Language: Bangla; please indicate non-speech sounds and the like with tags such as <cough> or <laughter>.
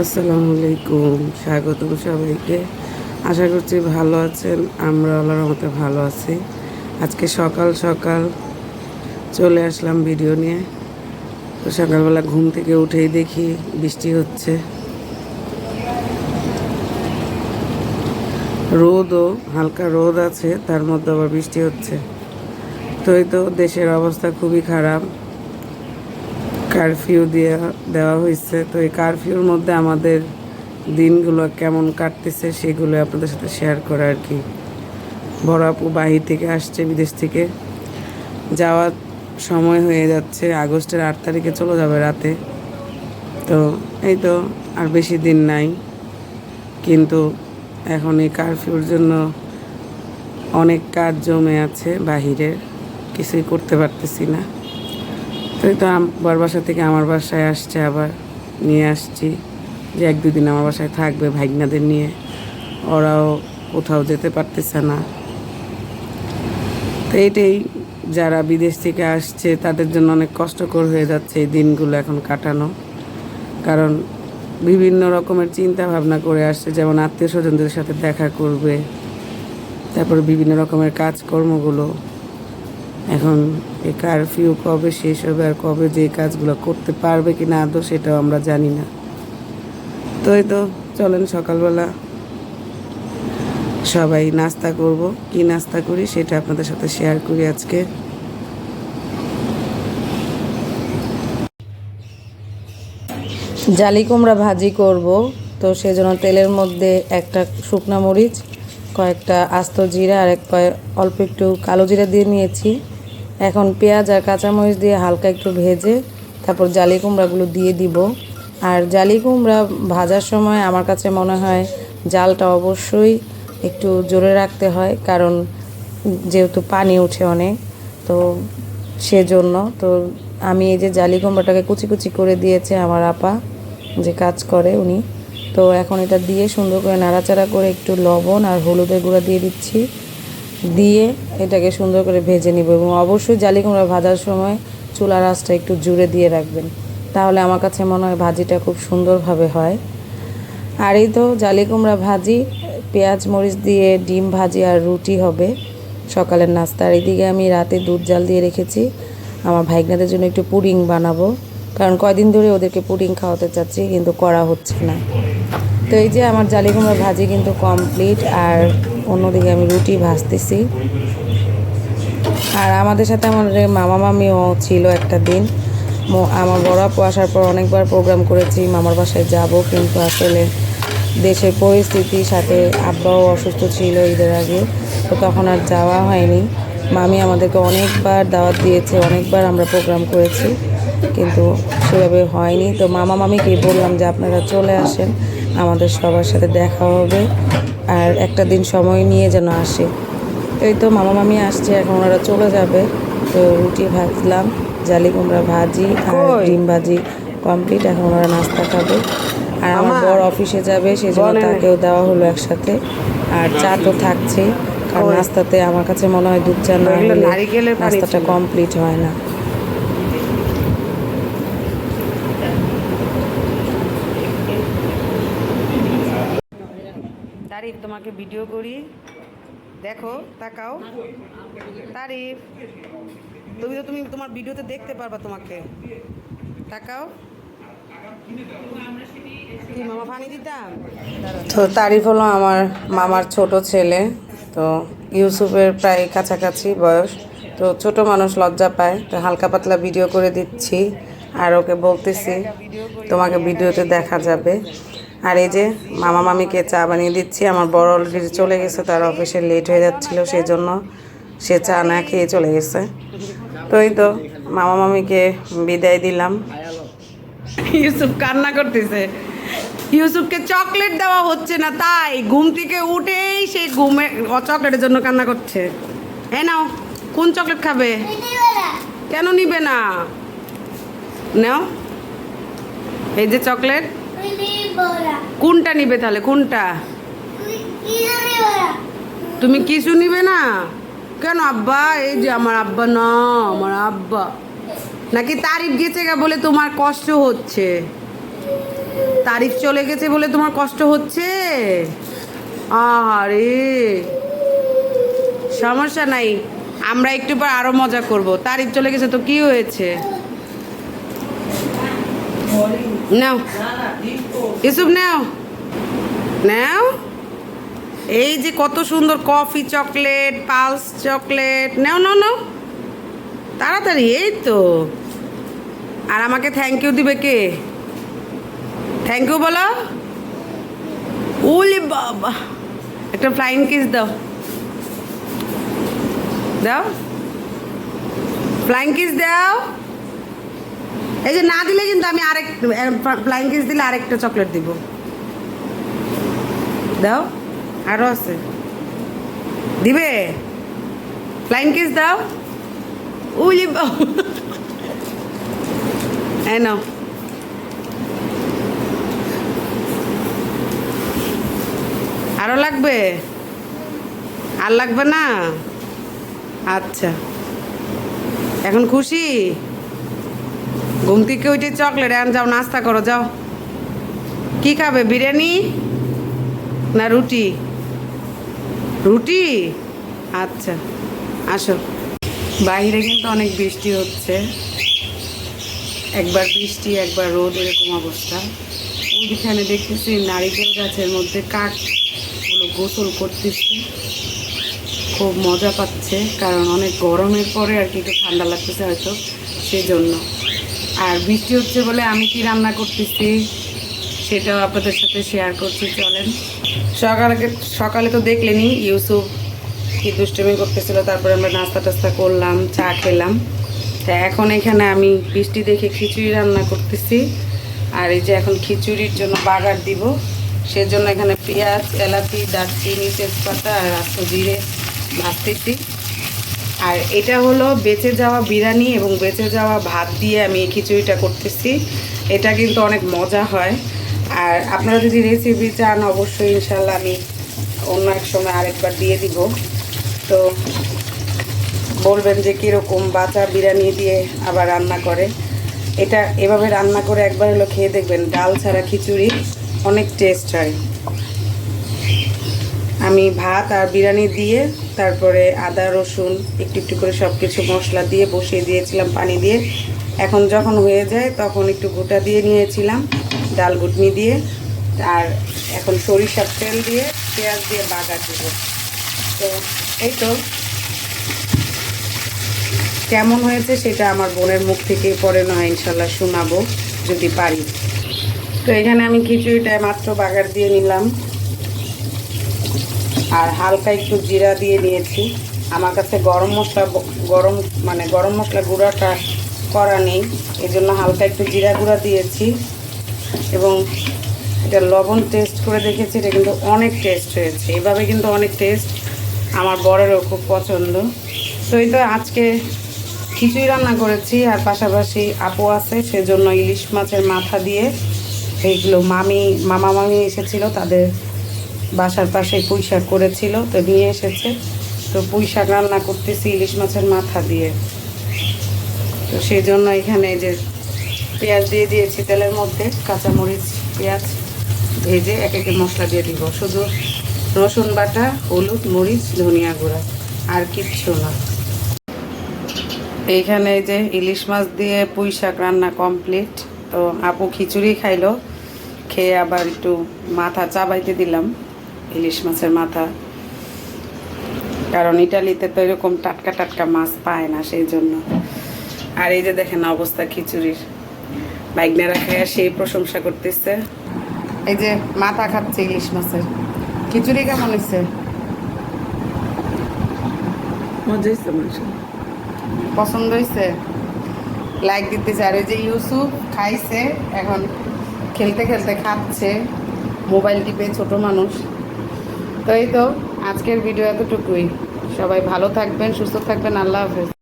আসসালামু আলাইকুম। স্বাগতম সবাইকে। আশা করছি ভালো আছেন। আমরা আল্লাহর মতো ভালো আছি। আজকে সকাল সকাল চলে আসলাম ভিডিও নিয়ে। তো সকালবেলা ঘুম থেকে উঠেই দেখি বৃষ্টি হচ্ছে। রোদও, হালকা রোদ আছে, তার মধ্যে আবার বৃষ্টি হচ্ছে। তো এই তো দেশের অবস্থা খুবই খারাপ। কারফিউ দিয়ে দেওয়া হয়েছে তো এই কারফিউর মধ্যে আমাদের দিনগুলো কেমন কাটতেছে সেগুলো আপনাদের সাথে শেয়ার করা আর কি। বড় আপু বাহির থেকে আসছে, বিদেশ থেকে। যাওয়ার সময় হয়ে যাচ্ছে, আগস্টের আট তারিখে চলে যাবে রাতে। তো এই তো আর বেশি দিন নাই। কিন্তু এখন এই কারফিউর জন্য অনেক কাজ জমে আছে বাহিরের কিছুই করতে পারতেছি না। তো এই তো আমার বাসা থেকে আমার বাসায় আসছে, আবার নিয়ে আসছি। যে এক দুদিন আমার বাসায় থাকবে ভাগনাদের নিয়ে। ওরাও কোথাও যেতে পারতেছে না। তো এটাই, যারা বিদেশ থেকে আসছে, তাদের জন্য অনেক কষ্টকর হয়ে যাচ্ছে এই দিনগুলো এখন কাটানো। কারণ বিভিন্ন রকমের চিন্তা ভাবনা করে আসছে, যেমন আত্মীয় স্বজনদের সাথে দেখা করবে, তারপরে বিভিন্ন রকমের কাজকর্মগুলো। এখন এই কারফিউ কবে শেষ হবে আর কবে যে কাজগুলো করতে পারবে কি না আদৌ সেটাও আমরা জানি না। তো এই তো, চলেন সকালবেলা সবাই নাস্তা করব। কি নাস্তা করি সেটা আপনাদের সাথে শেয়ার করি আজকে। জালি কুমড়া ভাজি করব। তো সেজন্য তেলের মধ্যে একটা শুকনা মরিচ, কয়েকটা আস্ত জিরা আর এক কয়েক অল্প একটু কালো জিরা দিয়ে নিয়েছি। এখন পেঁয়াজ আর কাঁচামরিচ দিয়ে হালকা একটু ভেজে তারপর জালি কুমড়াগুলো দিয়ে দিব। আর জালি কুমড়া ভাজার সময় আমার কাছে মনে হয় জালটা অবশ্যই একটু জোরে রাখতে হয়, কারণ যেহেতু পানি উঠে অনেক, তো সেজন্য। তো আমি এই যে জালি কুমড়াটাকে কুচি কুচি করে দিয়েছে আমার আপা, যে কাজ করে উনি। তো এখন এটা দিয়ে সুন্দর করে নাড়াচাড়া করে একটু লবণ আর হলুদের গুঁড়া দিয়ে দিচ্ছি। দিয়ে এটাকে সুন্দর করে ভেজে নিব এবং অবশ্যই জালি কুমড়া ভাজার সময় চুলার আঁচটা একটু জুড়ে দিয়ে রাখবেন। তাহলে আমার কাছে মনে হয় ভাজিটা খুব সুন্দরভাবে হয়। আর এই তো জালি কুমড়া ভাজি, পেঁয়াজ, মরিচ দিয়ে ডিম ভাজি আর রুটি হবে। সকালের নাস্তা। আর এদিকে আমি রাতে দুধ জাল দিয়ে রেখেছি। আমার ভাইগনাদের জন্য একটু পুডিং বানাবো। কারণ কয়দিন ধরে ওদেরকে পুডিং খাওয়াতে চাচ্ছি, কিন্তু করা হচ্ছে না। তো এই যে আমার জালি কুমড়া ভাজি কিন্তু কমপ্লিট আর অন্যদিকে আমি রুটি ভাজতেছি। আর আমাদের সাথে আমাদের মামা মামিও ছিল একটা দিন। আমার বড় আপু আসার পর অনেকবার প্রোগ্রাম করেছি, মামার বাসায় যাব, কিন্তু আসলে দেশের পরিস্থিতির সাথে আব্বাও অসুস্থ ছিল ঈদের আগে, তো তখন আর যাওয়া হয়নি। মামি আমাদেরকে অনেকবার দাওয়াত দিয়েছে, অনেকবার আমরা প্রোগ্রাম করেছি, কিন্তু সেভাবে হয়নি। তো মামা মামিকে বললাম যে আপনারা চলে আসেন, আমাদের সবার সাথে দেখা হবে। আর একটা দিন সময় নিয়ে যেন আসে। এই তো মামা মামি আসছে এখন ওনারা চলে যাবে। তো রুটি ভাজলাম জালি কুমড়া ভাজি আর ডিম ভাজি কমপ্লিট এখন ওনারা নাস্তা খাবে। আর আমার। বর অফিসে যাবে সেজন্য। তাকেও দেওয়া হলো একসাথে। আর চা তো থাকছেই কারণ নাস্তাতে আমার কাছে মনে হয় দুধ চা না নারিকেলের নাস্তাটা কমপ্লিট হয় না তারিফ তোমাকে ভিডিও করি। দেখো তাকাও। তারিফ। তুমি তো তুমি তোমার ভিডিওতে দেখতে পারবা তোমাকে। তাকাও। মামা পানি দিতাম? তো তারিফ হলো আমার মামার ছোট ছেলে তো ইউসুফের প্রায় কাছাকাছি বয়স। তো ছোট মানুষ লজ্জা পায় তো হালকা পাতলা ভিডিও করে দিচ্ছি। আর ওকে বলতেছি তোমাকে ভিডিওতে দেখা যাবে। আর এই যে মামা মামিকে চা বানিয়ে দিচ্ছি, আমার বড় অলরেডি চলে গেছে, তার অফিসে লেট হয়ে যাচ্ছিল সেই জন্য সে চা না খেয়ে চলে গেছে। তো এই তো মামা মামিকে বিদায় দিলাম। ইউসুফ কান্না করতেছে। ইউসুফকে চকলেট দেওয়া হচ্ছে না, তাই ঘুম থেকে উঠেই সে ঘুমে চকলেটের জন্য কান্না করছে। হ্যাঁ নাও, কোন চকলেট খাবে? কেন নিবে না? নাও, এই যে চকলেট কোনটা নিবে তাহলে? কোনটা? তুমি কিছু নিবে না? কেন আব্বা? এই যে আমার আব্বা, না, আমার আব্বা। নাকি তারিফ গেছে বলে তোমার কষ্ট হচ্ছে? তারিফ চলে গেছে বলে তোমার কষ্ট হচ্ছে? আরে সমস্যা নাই। আমরা একটু পর আরও মজা করব। তারিফ চলে গেছে তো কি হয়েছে? নাও ইসুফ নাও নাও এই যে কত সুন্দর কফি চকলেট পালস চকলেট নাও নাও নাও তাড়াতাড়ি, এই তো। আর আমাকে থ্যাংক ইউ দিবে কে? থ্যাংক ইউ বলো। উলি বাবা। একটা ফ্লাইং কিস দাও। দাও। ফ্লাইং কিস দাও। এই যে না দিলে কিন্তু আমি আরেক ফ্লাইং কিস দিলে আরেকটা চকলেট দিব। দাও আরও আছে। দিবে? ফ্লাইং কিস দাও। উলি <laughs> এই আরও লাগবে? আর লাগবে না? আচ্ছা। এখন খুশি? ঘুম থেকে উঠে চকলেট এখন যাও, নাস্তা করো, যাও। কি খাবে, বিরিয়ানি না রুটি? রুটি? আচ্ছা আসো। বাইরে কিন্তু অনেক বৃষ্টি হচ্ছে। একবার বৃষ্টি, একবার রোদ, এরকম অবস্থা। ওইখানে দেখতেছি নারিকেল গাছের মধ্যে কাকগুলো গোসল করতেছে। খুব মজা পাচ্ছে, কারণ অনেক গরমের পরে আর কি একটু ঠান্ডা লাগতেছে হয়তো সেই জন্য আর বৃষ্টি হচ্ছে বলে আমি কি রান্না করতেছি সেটাও আপনাদের সাথে শেয়ার করছি, চলেন। সকালে সকালে তো দেখলেনি, ইউসুফ কি দুষ্টমি করতেছিল, তারপরে আমরা নাস্তা টাস্তা করলাম, চা খেলাম। তা এখন এখানে আমি বৃষ্টি দেখে খিচুড়ি রান্না করতেছি। আর এই যে এখন খিচুড়ির জন্য বাগার দিব, সেজন্য এখানে পেঁয়াজ, এলাচি, দারচিনি, তেজপাতা আর জিরে ভাজতেছি। আর এটা হলো বেঁচে যাওয়া বিরিয়ানি এবং বেঁচে যাওয়া ভাত দিয়ে আমি এই খিচুড়িটা করতেছি। এটা কিন্তু অনেক মজা হয়। আর আপনারা যদি রেসিপি চান, অবশ্যই ইনশাল্লাহ আমি অন্য এক সময় আরেকবার দিয়ে দিব। তো বলবেন যে কীরকম বাঁচা বিরিয়ানি দিয়ে আবার রান্না করে। এটা এভাবে রান্না করে একবার হলো খেয়ে দেখবেন, ডাল ছাড়া খিচুড়ি অনেক টেস্ট হয়। আমি ভাত আর বিরিয়ানি দিয়ে তারপরে আদা, রসুন, একটু একটু করে সব কিছু মশলা দিয়ে বসিয়ে দিয়েছিলাম, পানি দিয়ে। এখন যখন হয়ে যায় তখন একটু গোটা দিয়ে নিয়েছিলাম, ডাল গুটনি দিয়ে, আর এখন সরিষার তেল দিয়ে, পেঁয়াজ দিয়ে বাগা দেবো। তো এই তো। কেমন হয়েছে সেটা আমার বোনের মুখ থেকে পরে নয়, ইনশাল্লাহ শোনাবো, যদি পারি। তো এখানে আমি খিচুড়িটায় মাত্র বাগার দিয়ে নিলাম। আর হালকা একটু জিরা দিয়ে নিয়েছি আমার কাছে গরম মশলা গরম মানে গরম মশলা গুঁড়াটা করা নেই। এই জন্য হালকা একটু জিরা গুঁড়া দিয়েছি। এবং এটা লবণ টেস্ট করে দেখেছি, এটা কিন্তু অনেক টেস্ট হয়েছে। এভাবে কিন্তু অনেক টেস্ট আমার বরেরও খুব পছন্দ। তো এই তো আজকে খিচুড়ি রান্না করেছি, আর পাশাপাশি আপু আছে, সেজন্য ইলিশ মাছের মাথা দিয়ে, এইগুলো মামি, মামা মামি এসেছিল, তাদের বাসার পাশে পুঁই শাক করেছিল, তো নিয়ে এসেছে। তো পুঁই শাক রান্না করতেছি ইলিশ মাছের মাথা দিয়ে। তো সেই জন্য এখানে যে পেঁয়াজ দিয়ে দিয়েছি তেলের মধ্যে, কাঁচামরিচ, পেঁয়াজ ভেজে এক একে মশলা দিয়ে দিব। শুধু রসুন বাটা, হলুদ, মরিচ, ধনিয়া গুঁড়া, আর কিচ্ছু না। এইখানে এই যে ইলিশ মাছ দিয়ে পুঁই শাক রান্না কমপ্লিট। তো আপু খিচুড়ি খাইলো, খেয়ে আবার একটু মাথা চাবাইতে দিলাম। ইলিশ মাছের মাথা। কারণ ইটালিতে তো এরকম টাটকা টাটকা মাছ পায় না সেই জন্য আর এই যে দেখেন অবস্থা খিচুড়ির। বাইকনারা খেয়ে সেই প্রশংসা করতেছে। এই যে মাথা খাচ্ছে ইলিশ মাছের। খিচুড়ি কেমন হয়েছে? মজা হয়েছে পছন্দ হয়েছে? লাইক দিতেছে। আর ওই যে ইউসুফ খাইছে এখন খেলতে খেলতে খাচ্ছে। মোবাইল টিপে ছোট মানুষ। তো এই তো আজকের ভিডিও এতটুকুই। সবাই ভালো থাকবেন সুস্থ থাকবেন আল্লাহ হাফেজ।